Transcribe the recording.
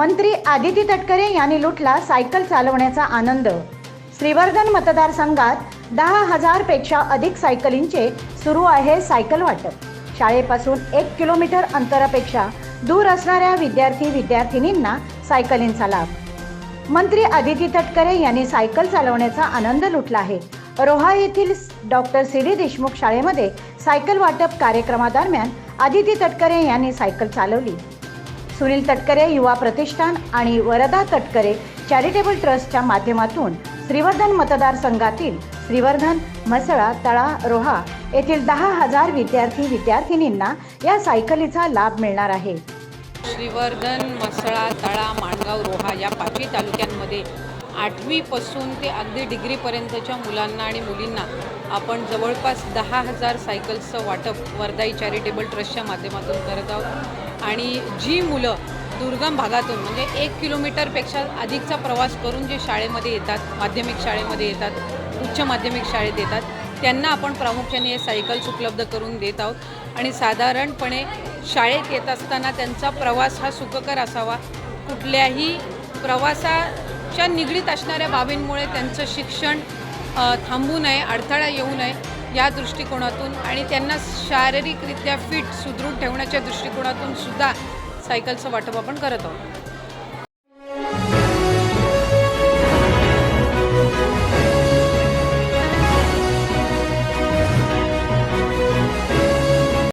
मंत्री आदिती तटकरे यांनी लुटला सायकल चालवण्याचा आनंद. श्रीवर्धन मतदारसंघात दहा हजारपेक्षा अधिक सायकलींचे सुरू आहे सायकल वाटप. शाळेपासून एक किलोमीटर अंतरापेक्षा दूर असणाऱ्या विद्यार्थी विद्यार्थिनींना सायकलींचा लाभ. मंत्री आदिती तटकरे यांनी सायकल चालवण्याचा आनंद लुटला आहे. रोहा येथील डॉक्टर सी डी देशमुख शाळेमध्ये सायकल वाटप कार्यक्रमादरम्यान आदिती तटकरे यांनी सायकल चालवली. सुनील तटकरे युवा प्रतिष्ठान आणि वरदा तटकरे चॅरिटेबल ट्रस्टच्या माध्यमातून श्रीवर्धन मतदारसंघातील श्रीवर्धन म्हसळा तळा रोहा येथील दहा हजार विद्यार्थी विद्यार्थिनींना या सायकलीचा लाभ मिळणार आहे. श्रीवर्धन म्हसळा तळा माणगाव रोहा या पाचवी तालुक्यांमध्ये आठवीपासून ते अगदी डिग्रीपर्यंतच्या मुलांना आणि मुलींना आपण जवळपास दहा हजार सायकल्सचं वाटप वर्धाई चॅरिटेबल ट्रस्टच्या माध्यमातून करत आहोत. आणि जी मुलं दुर्गम भागातून म्हणजे एक किलोमीटरपेक्षा अधिकचा प्रवास करून जे शाळेमध्ये येतात माध्यमिक शाळेमध्ये येतात उच्च माध्यमिक शाळेत येतात त्यांना आपण प्रामुख्याने हे सायकल्स उपलब्ध करून देत आहोत. आणि साधारणपणे शाळेत येत असताना त्यांचा प्रवास हा सुखकर असावा. कुठल्याही प्रवासा च्या निगडीत असणाऱ्या बाबींमुळे त्यांचं शिक्षण थांबू नये अडथळा येऊ नये या दृष्टिकोनातून आणि त्यांना शारीरिकरित्या फिट सुदृढ ठेवण्याच्या दृष्टिकोनातून सुद्धा सायकलचं वाटप आपण करत आहोत.